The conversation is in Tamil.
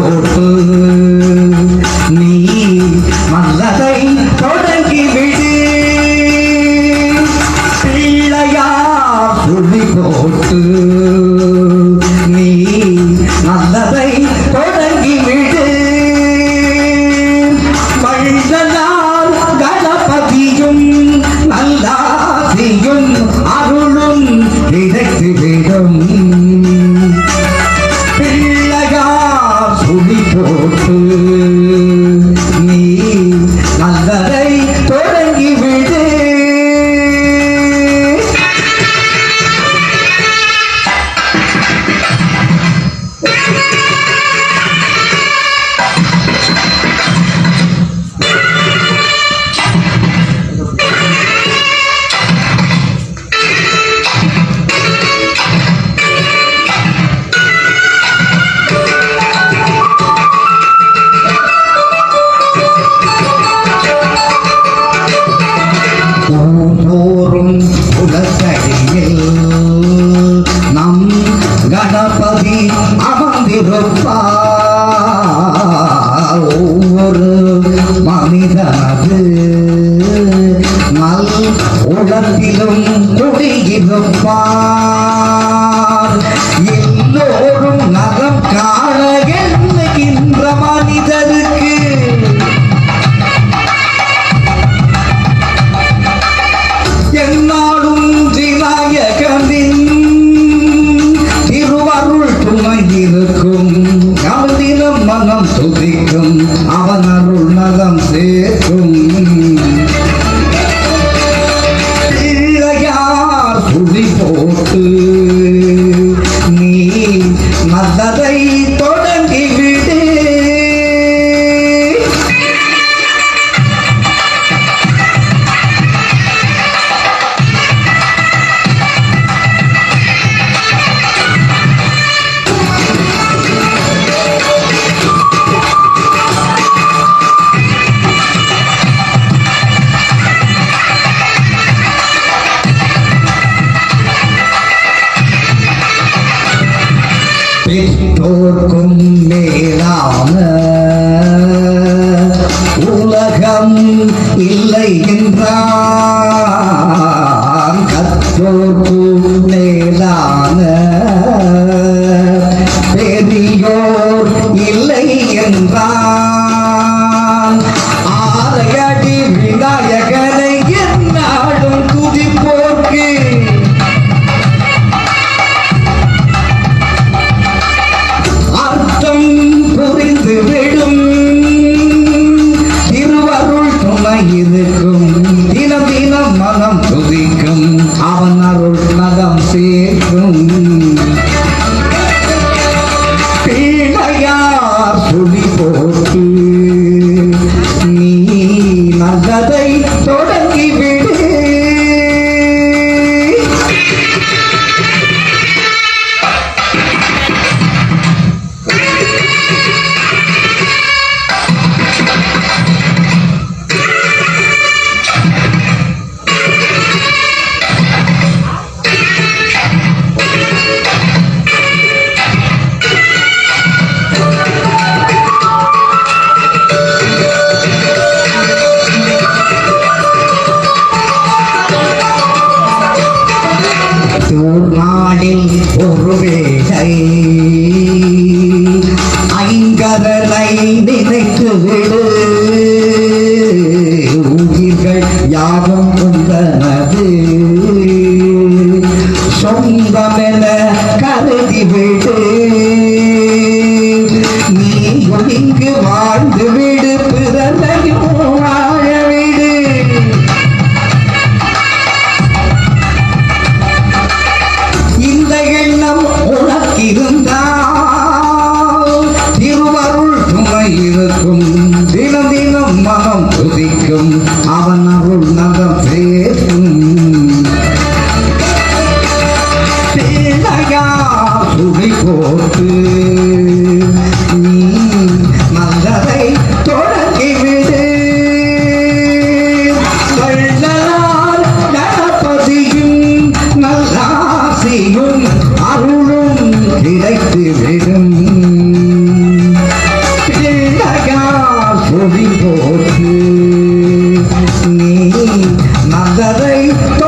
করুন কিনা எல்லோருக்கும் மேலான உலகம் இல்லை என்றான். கத்தோர்க்கு மனம் ருதி நினைத்து விடு உயிர்கள் யாவும் உள்ளது சொந்தமென கருதி விடு தரிக்கும் அவன் அருள் நலம் பேசும் தேவையா துணி போட்டு அருளும் கிடைத்து விடும். faith.